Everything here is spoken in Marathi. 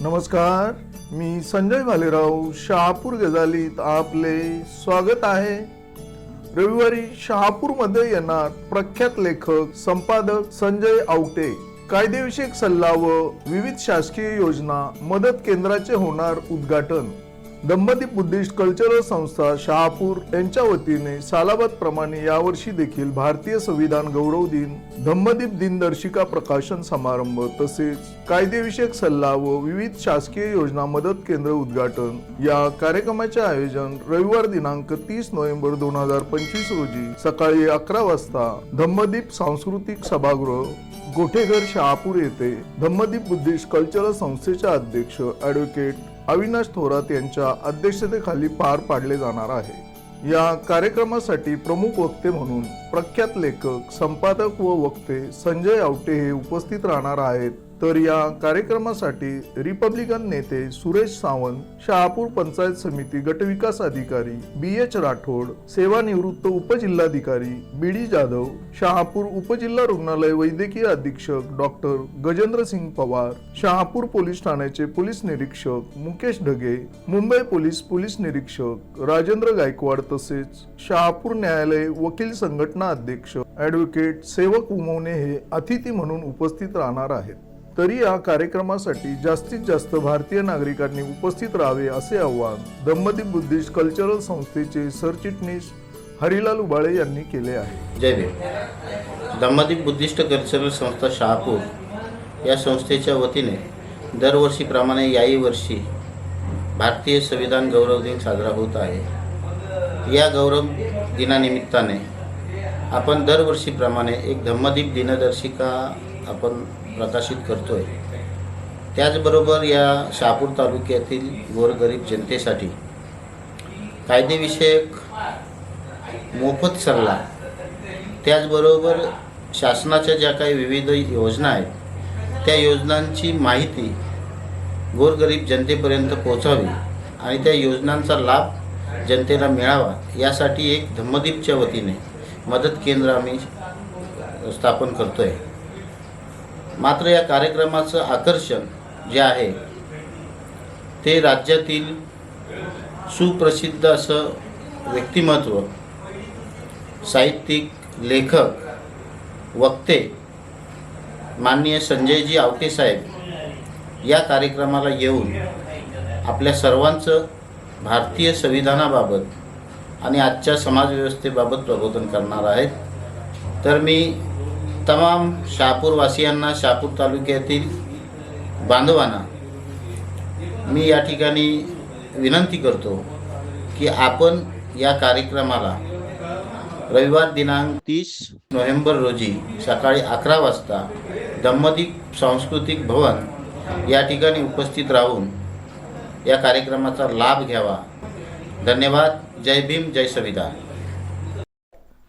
नमस्कार मी संजय भालेराव शहापूर गजालीत आपले स्वागत आहे. रविवारी शहापूरमध्ये येणार प्रख्यात लेखक संपादक संजय आवटे. कायदेविषयक सल्ला व विविध शासकीय योजना मदत केंद्राचे होणार उद्घाटन. दंपती बुद्धिस्ट कल्चरल संस्था शहापूर यांच्या वतीने सालाबाद प्रमाणे यावर्षी देखील भारतीय संविधान गौरव दिन धम्मदीप दिनदर्शिका प्रकाशन समारंभ तसेच कायदेविषयक सल्ला व विविध शासकीय योजना मदत केंद्र उद्घाटन. या कार्यक्रमाचे आयोजन रविवार दिनांक तीस नोव्हेंबर दोन हजार पंचवीस रोजी सकाळी अकरा वाजता धम्मदीप सांस्कृतिक सभागृह गोठेघर शहापूर येथे धम्मदीप बुद्धिस्ट कल्चरल संस्थेचे अध्यक्ष ॲडव्होकेट अविनाश थोरात यांच्या अध्यक्षतेखाली पार पाडले जाणार आहे. या कार्यक्रमासाठी प्रमुख वक्ते म्हणून प्रख्यात लेखक संपादक व वक्ते संजय आवटे हे उपस्थित राहणार आहेत. तर या कार्यक्रमासाठी रिपब्लिकन नेते सुरेश सावंत शहापूर पंचायत समिती गटविकास अधिकारी बी एच राठोड सेवानिवृत्त उपजिल्हाधिकारी बी डी जाधव शहापूर उपजिल्हा रुग्णालय वैद्यकीय अधीक्षक डॉक्टर गजेंद्र सिंग पवार शहापूर पोलीस ठाण्याचे पोलीस निरीक्षक मुकेश ढगे मुंबई पोलीस पोलीस निरीक्षक राजेंद्र गायकवाड तसेच शहापूर न्यायालय वकील संघटना अध्यक्ष ॲडव्होकेट सेवक उमवणे हे अतिथी म्हणून उपस्थित राहणार आहेत. तरी या कार्यक्रमासाठी जास्तीत जास्त भारतीय नागरिकांनी उपस्थित राहावे असे आवाहन दंपती बुद्धिस्ट कल्चरल संस्थेचे सरचिटणीस हरिलाल उबाळे यांनी केले आहे. जय भीम. दंपती बुद्धिस्ट कल्चरल संस्था शहापूर या संस्थेच्या वतीने दरवर्षीप्रमाणे याही वर्षी भारतीय संविधान गौरव दिन साजरा होत आहे. या गौरव दिनानिमित्ताने आपण दरवर्षीप्रमाणे एक धम्मदीप दिनदर्शिका आपण प्रकाशित करतो आहे त्याचबरोबर या शहापूर तालुक्यातील गोरगरीब जनतेसाठी कायदेविषयक मोफत सल्ला त्याचबरोबर शासनाच्या ज्या काही विविध योजना आहेत त्या योजनांची माहिती गोरगरीब जनतेपर्यंत पोचावी आणि त्या योजनांचा लाभ जनतेला मिळावा यासाठी एक धम्मदीपच्या वतीने मदत केंद्र आम्ही स्थापन करतो आहे मात्र या कार्यक्रमाचं आकर्षण जे आहे ते राज्यातील सुप्रसिद्ध असं व्यक्तिमत्व साहित्यिक लेखक वक्ते माननीय संजयजी आवटे साहेब या कार्यक्रमाला येऊन आपल्या सर्वांचं भारतीय संविधानाबाबत आणि आजच्या समाजव्यवस्थेबाबत प्रबोधन करणार आहेत. तर मी तमाम शहापूरवासियांना शहापूर तालुक्यातील बांधवांना मी या ठिकाणी विनंती करतो की आपण या कार्यक्रमाला रविवार दिनांक तीस नोव्हेंबर रोजी सकाळी अकरा वाजता दम्मदीप सांस्कृतिक भवन या ठिकाणी उपस्थित राहून या कार्यक्रमाचा लाभ घ्यावा. धन्यवाद. जय भीम जय संविधान.